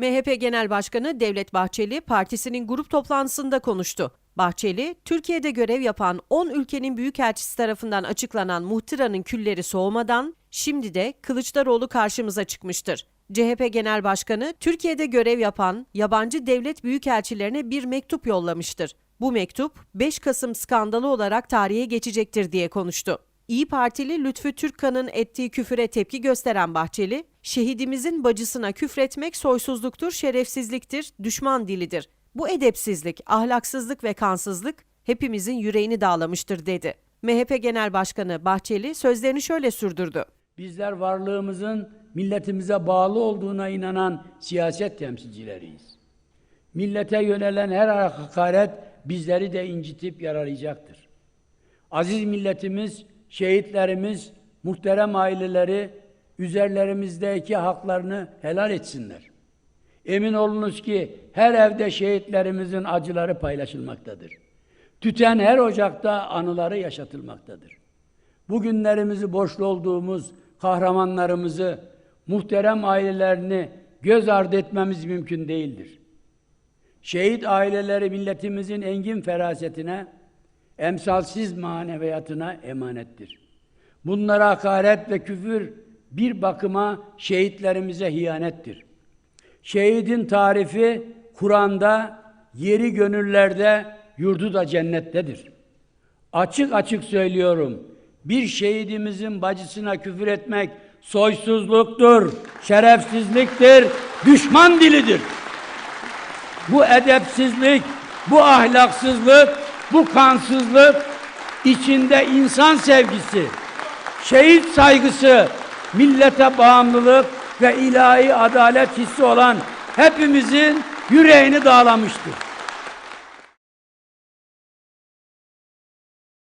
MHP Genel Başkanı Devlet Bahçeli partisinin grup toplantısında konuştu. Bahçeli, Türkiye'de görev yapan 10 ülkenin büyükelçisi tarafından açıklanan muhtıranın külleri soğumadan şimdi de Kılıçdaroğlu karşımıza çıkmıştır. CHP Genel Başkanı Türkiye'de görev yapan yabancı devlet büyükelçilerine bir mektup yollamıştır. Bu mektup 5 Kasım skandalı olarak tarihe geçecektir diye konuştu. İyi Partili Lütfü Türkkan'ın ettiği küfüre tepki gösteren Bahçeli, şehidimizin bacısına küfretmek soysuzluktur, şerefsizliktir, düşman dilidir. Bu edepsizlik, ahlaksızlık ve kansızlık hepimizin yüreğini dağlamıştır dedi. MHP Genel Başkanı Bahçeli sözlerini şöyle sürdürdü. Bizler varlığımızın milletimize bağlı olduğuna inanan siyaset temsilcileriyiz. Millete yönelen her hakaret bizleri de incitip yaralayacaktır. Aziz milletimiz, şehitlerimiz, muhterem aileleri üzerlerimizdeki haklarını helal etsinler. Emin olunuz ki her evde şehitlerimizin acıları paylaşılmaktadır. Tüten her ocakta anıları yaşatılmaktadır. Bugünlerimizi borçlu olduğumuz kahramanlarımızı, muhterem ailelerini göz ardı etmemiz mümkün değildir. Şehit aileleri milletimizin engin ferasetine, emsalsiz maneviyatına emanettir. Bunlara hakaret ve küfür bir bakıma şehitlerimize hiyanettir. Şehidin tarifi Kur'an'da, yeri gönüllerde, yurdu da cennettedir. Açık açık söylüyorum. Bir şehidimizin bacısına küfür etmek soysuzluktur, şerefsizliktir, düşman dilidir. Bu edepsizlik, bu ahlaksızlık, bu kansızlık içinde insan sevgisi, şehit saygısı, millete bağımlılık ve ilahi adalet hissi olan hepimizin yüreğini dağlamıştır.